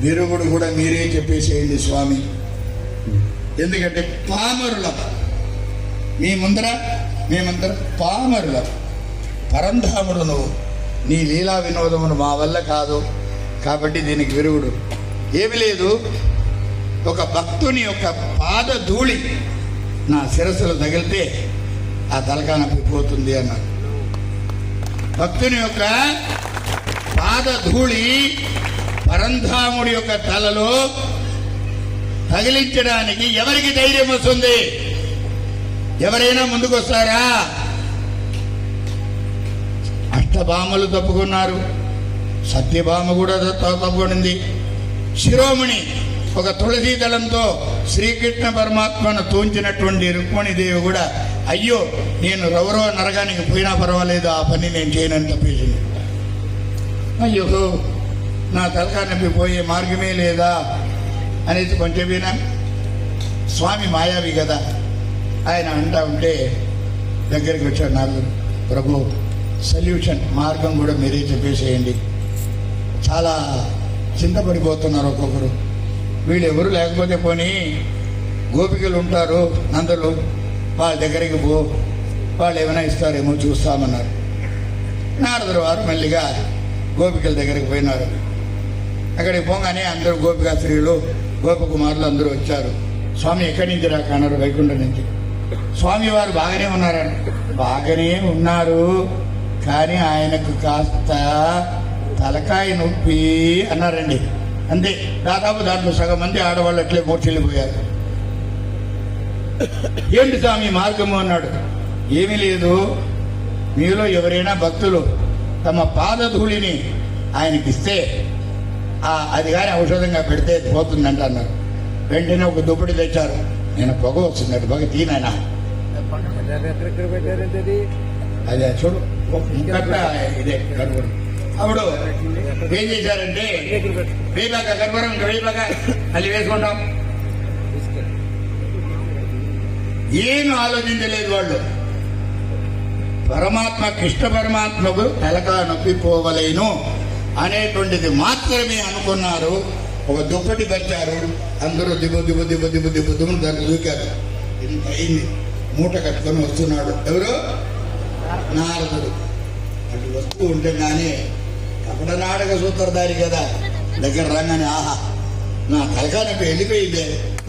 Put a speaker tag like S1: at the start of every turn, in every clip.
S1: విరుగుడు కూడా మీరే చెప్పేసేయండి స్వామి. ఎందుకంటే పామరుల మీ ముందర మేమందర పామరులం పరంధాముడు నువ్వు నీ లీలా వినోదమును మా వల్ల కాదు. కాబట్టి దీనికి విరుగుడు. ఏమి లేదు. ఒక భక్తుని యొక్క పాద ధూళి నా శిరస్సులు తగిలితే ఆ తలకా నొప్పిపోతుంది అన్నారు భక్తుని యొక్క పాద ధూళి పరంధాముడి యొక్క తలలో తగిలించడానికి ఎవరికి ధైర్యం వస్తుంది? ఎవరైనా ముందుకొస్తారా? అష్టభామలు తప్పుకున్నారు. సత్యభామ కూడా త- తప్పుకుంది. శిరోమణి ఒక తులసీ దళంతో శ్రీకృష్ణ పరమాత్మను తూంచినటువంటి రుక్మిణీదేవి కూడా అయ్యో నేను రౌరవ నరగానికి పోయినా పర్వాలేదు ఆ పని నేను చేయనని తప్పేసింది. అయ్యో నా తలకా నొప్పి పోయే మార్గమే లేదా అనేది కొంచెం వినా. స్వామి మాయావి కదా. ఆయన అంటా ఉంటే దగ్గరికి వచ్చాడు నాకు ప్రభు సొల్యూషన్ మార్గం కూడా మీరే చెప్పేసేయండి. చాలా చింతపడిపోతున్నారు ఒక్కొక్కరు. వీళ్ళు ఎవరు లేకపోతే పోనీ గోపికలు ఉంటారు అందరూ వాళ్ళ దగ్గరికి పో. వాళ్ళు ఏమైనా ఇస్తారేమో చూస్తామన్నారు. నారదుడు వారు మెల్లిగా గోపికల దగ్గరికి పోయినారు. అక్కడికి పోగానే అందరూ గోపికా స్త్రీలు గోపకుమారులు అందరూ వచ్చారు. స్వామి ఎక్కడి నుంచి రాక అన్నారు వైకుంఠం నుంచి. స్వామి వారు బాగానే ఉన్నారని బాగానే ఉన్నారు. కానీ ఆయనకు కాస్త తలకాయ నొప్పి అన్నారండి. అంతే. దాదాపు దాంట్లో సగం మంది ఆడవాళ్ళు అట్లే మూర్చెళ్ళిపోయారు ఏంటి స్వామి మార్గము అన్నాడు. ఏమీ లేదు. మీలో ఎవరైనా భక్తులు తమ పాదధూళిని ఆయనకి ఇస్తే అది కానీ ఔషధంగా పెడితే పోతుందంట అన్నారు వెంటనే ఒక దుప్పటి తెచ్చారు. నేను పొగ వస్తుందట పొగ తీనైనా అదే చూడు ఇదే కనుగొడు అప్పుడు ఏం చేశారంటే వేయబాక గర్భరం ఇంకా వేయబాక అది వేసుకుంటాం. ఏం ఆలోచించలేదు వాళ్ళు. పరమాత్మ కృష్ణ పరమాత్మకు తలక నొప్పిపోవలేను అనేటువంటిది మాత్రమే అనుకున్నారు. ఒక దుప్పటి పెట్టారు అందరూ దిబ్బ దిబ్బ దిబ్బ దిబ్బ దిబ్బ దిబ్బు దాన్ని దూకారు. ఇంత అయింది. మూట కట్టుకొని వస్తున్నాడు. ఎవరు? నారదుడు. అటు వస్తూ ఉంటే కానీ కపట నాటక సూత్రధారి కదా. దగ్గర రాగానే ఆహా నా తలకానట్టు వెళ్ళిపోయిందే.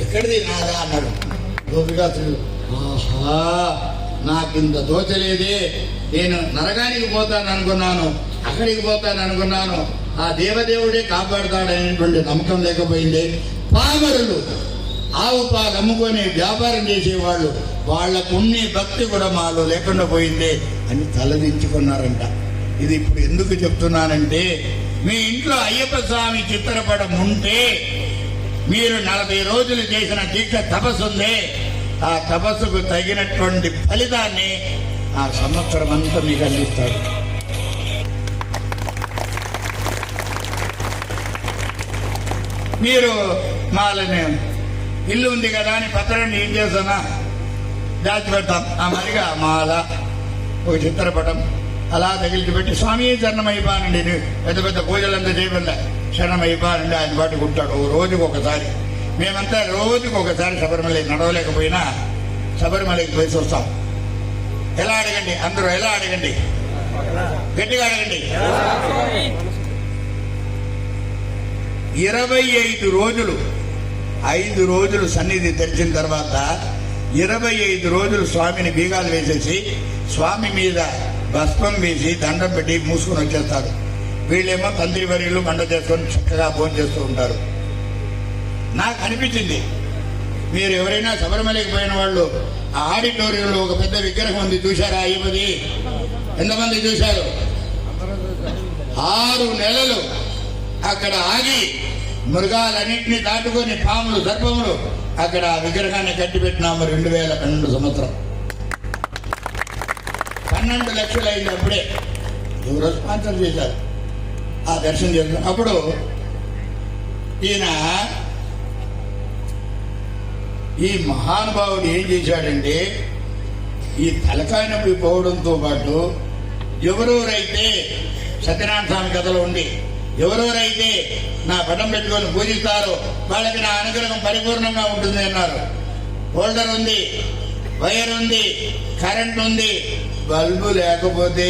S1: ఎక్కడిది నాదా? అన్నాడు. గోపికాసుడు ఆహా నాకింత దోచలేదే నేను నరకానికి పోతాను అనుకున్నాను అక్కడికి పోతాను అనుకున్నాను. ఆ దేవదేవుడే కాపాడుతాడనేటువంటి నమ్మకం లేకపోయింది. పామరులు ఆవు పాలు అమ్ముకొని వ్యాపారం చేసేవాళ్ళు. వాళ్ళకున్నే భక్తి కూడా మాలో లేకుండా పోయిందే అని తలదించుకున్నారంట. ఇది ఇప్పుడు ఎందుకు చెప్తున్నానంటే మీ ఇంట్లో అయ్యప్ప స్వామి చిత్రపటం ఉంటే మీరు నలభై రోజులు చేసిన దీక్ష తపస్సు ఉందే. ఆ తపస్సుకు తగినటువంటి ఫలితాన్ని ఆ సంవత్సరం అంతా మీకు అందిస్తారు. మీరు మాలని. ఇల్లు ఉంది కదా అని పత్రాన్ని ఏం చేస్తానా దాచి పెడతాం ఆ మరిగా మాల ఒక చిత్రపటం అలా తగిలిచిపెట్టి స్వామి శరణమైపానండి పెద్ద పెద్ద పూజలంతా చేయబడ్డా శరణమైపానండి ఆయన పాటు ఉంటాడు. ఓ రోజుకు ఒకసారి. మేమంతా రోజుకు ఒకసారి శబరిమలకి నడవలేకపోయినా శబరిమలకి పోయి వస్తాం ఎలా అడగండి? అందరూ ఎలా అడగండి? గట్టిగా అడగండి. ఇరవై ఐదు రోజులు ఐదు రోజులు సన్నిధి తెరిచిన తర్వాత ఇరవై ఐదు రోజులు స్వామిని బీగాలు వేసేసి స్వామి మీద భస్మం వేసి దండం పెట్టి మూసుకొని వచ్చేస్తారు. వీళ్ళేమో తండ్రి వర్యులు మండ చేసుకొని చక్కగా భోజనం చేస్తూ ఉంటారు. నాకు అనిపించింది మీరు ఎవరైనా శబరిమలకి పోయిన వాళ్ళు ఆ ఆడిటోరియంలో ఒక పెద్ద విగ్రహం ఉంది చూశారా అయ్యపది ఎంతమంది చూశారు? ఆరు నెలలు అక్కడ ఆగి మృగాలన్నింటినీ దాటుకొని పాములు సర్పములు అక్కడ ఆ విగ్రహాన్ని కట్టిపెట్టినాము రెండు వేల పన్నెండు సంవత్సరం. పన్నెండు లక్షలు అయింది అప్పుడే ఎవరో స్పాన్సర్ చేశారు ఆ దర్శనం చేసిన అప్పుడు ఈయన ఈ మహానుభావుడు ఏం చేశాడంటే ఈ తలకాయ నొప్పి పోవడంతో పాటు ఎవరెవరైతే సత్యనారాయణ స్వామి కథలో ఉండి ఎవరెవరైతే నా పటం పెట్టుకొని పూజిస్తారో వాళ్ళకి నా అనుగ్రహం పరిపూర్ణంగా ఉంటుంది అన్నారు. హోల్డర్ ఉంది వైర్ ఉంది కరెంట్ ఉంది బల్బు లేకపోతే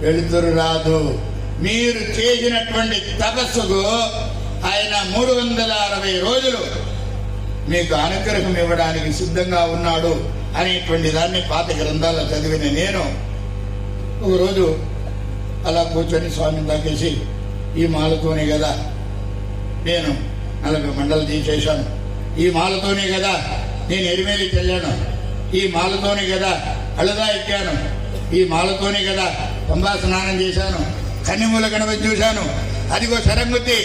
S1: వెళుతురు రాదు. మీరు చేసినటువంటి తపస్సుకు ఆయన మూడు వందల అరవై రోజులు మీకు అనుగ్రహం ఇవ్వడానికి సిద్ధంగా ఉన్నాడు అనేటువంటి దాన్ని పాత గ్రంథాల్లో చదివిన నేను. ఒకరోజు అలా కూర్చొని స్వామిని తాకేసి ఈ మాలతోనే కదా నేను నలభై మండలు తీసేశాను. ఈ మాలతోనే కదా నేను ఎరిమేలికి వెళ్ళాను ఈ మాలతోనే కదా అழுదా ఎక్కాను. ఈ మాలతోనే కదా పంబా స్నానం చేశాను. కన్నిమూల గణపతి చూశాను. అదిగో సరంగుతి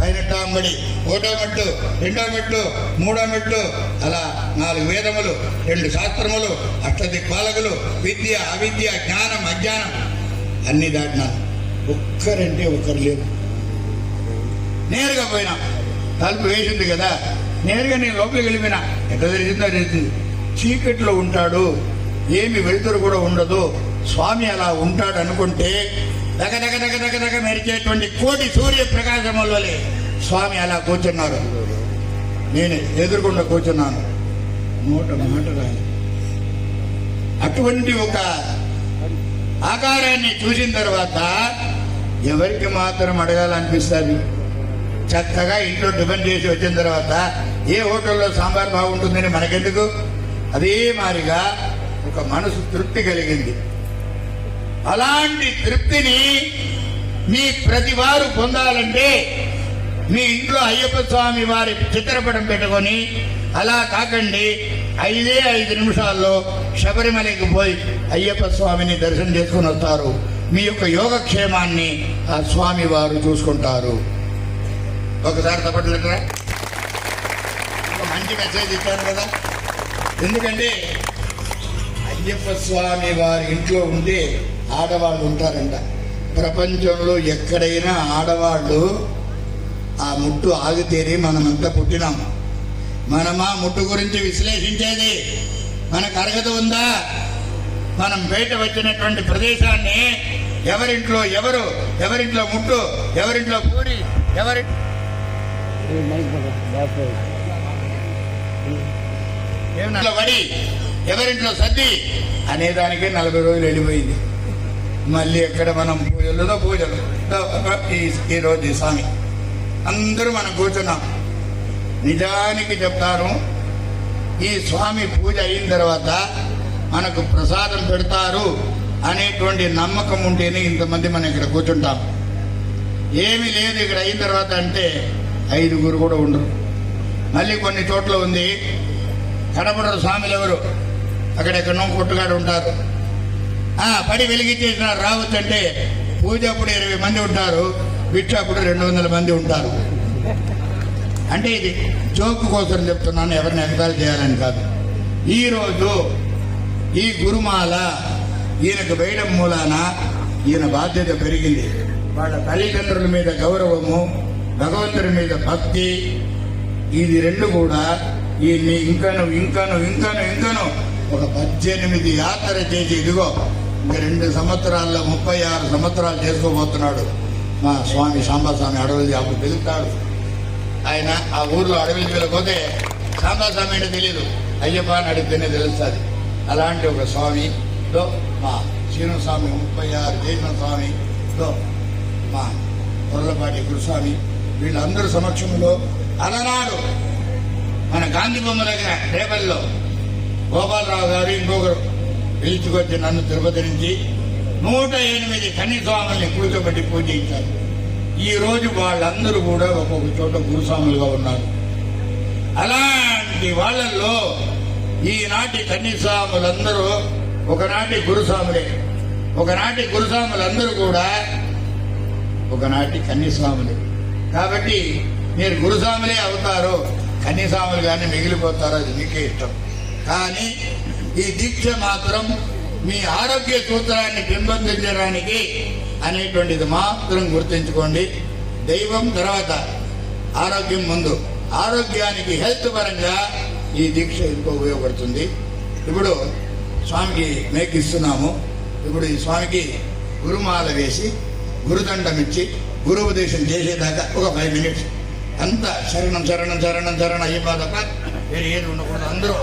S1: పైనట్టు అంబడి ఒకటో మెట్టు రెండో మెట్టు మూడో మెట్టు అలా నాలుగు వేదములు రెండు శాస్త్రములు అష్టదిక్పాలకులు విద్య అవిద్య జ్ఞానం అజ్ఞానం అన్ని దాటినాను. ఒక్కరంటే ఒక్కరు లేరు. నేరుగా పోయినా. తలుపు వేసింది కదా. నేరుగా నేను లోపలికి వెళ్ళిపోయినా. ఎంత తెలిసిందో తెలిసింది. చీకట్లో ఉంటాడు. ఏమి వెలుతురు కూడా ఉండదు. స్వామి అలా ఉంటాడు అనుకుంటే దగ దగ దగ దగ దగ మెరిచేటువంటి కోటి సూర్య ప్రకాశముల స్వామి అలా కూర్చున్నారు. నేను ఎదురుకుండా కూర్చున్నాను. నోట మాట రాలి అటువంటి ఒక ఆకారాన్ని చూసిన తర్వాత ఎవరికి మాత్రం అడగాలనిపిస్తుంది? చక్కగా ఇంట్లో టిఫిన్ చేసి వచ్చిన తర్వాత ఏ హోటల్లో సాంబార్ బాగుంటుందని మనకెందుకు? అదే మారిగా ఒక మనసు తృప్తి కలిగింది. అలాంటి తృప్తిని మీ ప్రతి వారు పొందాలంటే మీ ఇంట్లో అయ్యప్ప స్వామి వారి చిత్రపటం పెట్టుకొని అలా కాకండి ఐదే ఐదు నిమిషాల్లో శబరిమలకి పోయి అయ్యప్ప స్వామిని దర్శనం చేసుకుని వస్తారు. మీ యొక్క యోగక్షేమాన్ని ఆ స్వామి వారు చూసుకుంటారు. ఒకసారి తప్పట్లేదురా ఒక మంచి మెసేజ్ ఇచ్చాను కదా. ఎందుకంటే అయ్యప్ప స్వామి వారి ఇంట్లో ఉండే ఆడవాళ్ళు ఉంటారంట. ప్రపంచంలో ఎక్కడైనా ఆడవాళ్ళు ఆ ముట్టు ఆగితేనే మనమంతా పుట్టినాం. మనమా ముట్టు గురించి విశ్లేషించేది? మనకు అర్హత ఉందా? మనం బయట వచ్చినటువంటి ప్రదేశాన్ని ఎవరింట్లో ఎవరు ఎవరింట్లో ముట్టు ఎవరింట్లో పూరి ఎవరి ఏమన్నా వడి ఎవరింట్లో సర్ది అనేదానికే నలభై రోజులు వెళ్ళిపోయింది. మళ్ళీ ఎక్కడ మనం పూజలుదో పూజలు. ఈ- రోజు ఈ స్వామి. అందరూ మనం కూర్చున్నాం. నిజానికి చెప్తారు ఈ స్వామి పూజ అయిన తర్వాత మనకు ప్రసాదం పెడతారు అనేటువంటి నమ్మకం ఉంటేనే ఇంతమంది మనం ఇక్కడ కూర్చుంటాం. ఏమీ లేదు ఇక్కడ అయిన తర్వాత అంటే ఐదుగురు కూడా ఉండరు. మళ్ళీ కొన్ని చోట్ల ఉంది. కనపడరు స్వామిలు ఎవరు? అక్కడెక్కడో కొట్టుగాడు ఉంటారు. ఆ, పడి వెలిగించేసినారు రావచ్చంటే పూజ అప్పుడు ఇరవై మంది ఉంటారు. భిక్ష అప్పుడు రెండు వందల మంది ఉంటారు. అంటే ఇది జోకు కోసం చెప్తున్నాను ఎవరిని ఎగతాలు చేయాలని కాదు. ఈరోజు ఈ గురుమాల ఈయనకు వేయడం మూలాన ఈయన బాధ్యత పెరిగింది. వాళ్ళ తల్లిదండ్రుల మీద గౌరవము భగవంతుడి మీద భక్తి ఇది రెండు కూడా ఈయన్ని ఇంకను ఇంకాను ఇంకాను ఇంకాను ఒక పద్దెనిమిది యాత్ర చేసి ఇదిగో ఇంక రెండు సంవత్సరాల్లో ముప్పై ఆరు సంవత్సరాలు చేసుకోబోతున్నాడు. మా స్వామి సాంబస్వామి అడవులు అప్పుడు పిలుస్తాడు ఆయన ఆ ఊర్లో అడవులు వెళ్ళకపోతే సాంబస్వామి అంటే తెలియదు అయ్యప్ప అని అడిగితేనే తెలుస్తుంది. అలాంటి ఒక స్వామిలో మా శ్రీనుస్వామి ముప్పై ఆరు జైన స్వామిలో మా పొరలపాటి గురుస్వామి వీళ్ళందరి సమక్షంలో అలనాడు మన గాంధీ బొమ్మ దగ్గర రేపల్లో గోపాలరావు గారు ఇంకొకరు పిలుచుకొచ్చి నన్ను తిరుపతి నుంచి నూట ఎనిమిది కన్యస్వాముల్ని కూర్చోబెట్టి పూజించారు. ఈ రోజు వాళ్ళందరూ కూడా ఒక్కొక్క చోట గురుస్వాములుగా ఉన్నారు. అలాంటి వాళ్ళల్లో ఈనాటి కన్యస్వాములందరూ ఒకనాటి గురుస్వాములే. ఒకనాటి గురుస్వాములందరూ కూడా ఒకనాటి కన్నీస్వాములే. కాబట్టి మీరు గురుస్వాములే అవుతారు కన్నీస్వాములు కానీ మిగిలిపోతారో అది మీకే ఇష్టం. కానీ ఈ దీక్ష మాత్రం మీ ఆరోగ్య సూత్రాన్ని పెంపొందించడానికి అనేటువంటిది మాత్రం గుర్తుంచుకోండి. దైవం తర్వాత ఆరోగ్యం ముందు. ఆరోగ్యానికి హెల్త్ పరంగా ఈ దీక్ష ఎందుకు ఉపయోగపడుతుంది. ఇప్పుడు స్వామికి మేకిస్తున్నాము ఇప్పుడు ఈ స్వామికి గురుమాల వేసి గురుదండం ఇచ్చి గురువుపదేశం చేసేదాకా ఒక ఫైవ్ మినిట్స్ అంతా శరణం శరణం శరణం శరణం అయ్యప్ప వేరే ఏది ఉండకూడదు. అందరూ